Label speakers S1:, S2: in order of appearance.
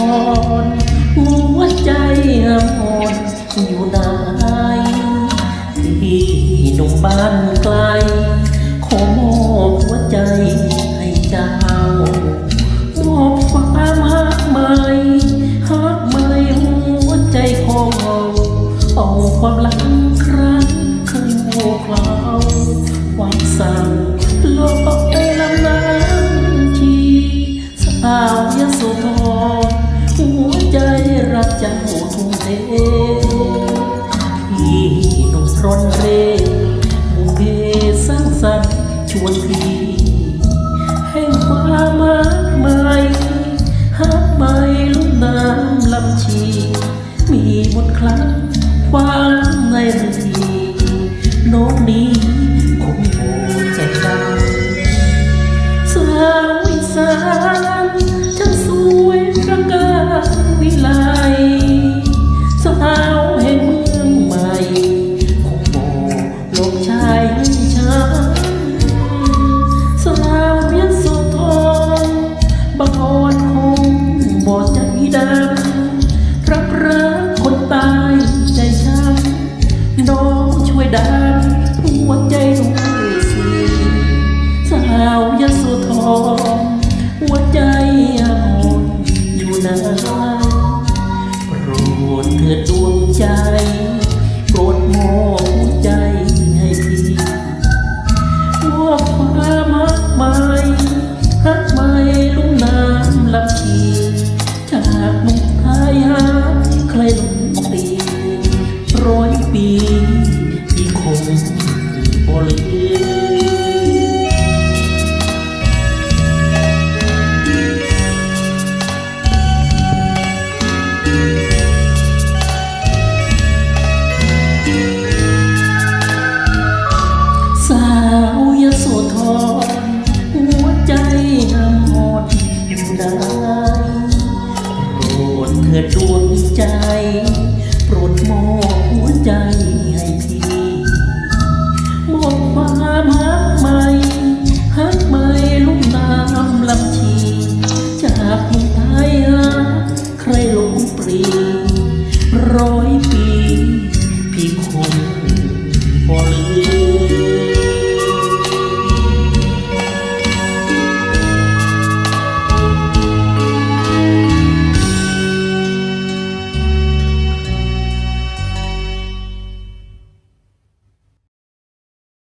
S1: ธรหัวใจอ่อนอยู่ไหนที่หนุ่มบ้านไกล ขอมอบหัวใจให้เจ้ามอบความหักไหมหักไหมหัวใจของเราเอาความหลังครั้งเคยโง่เขลา ครั้งความในทีโน้มนี้คงายใจฉันน้องช่วยดันหัวใจด้วยสิสาวยโสธรหัวใจอ่อนอยู่นะ ได้โปรดเถิดดวงใจ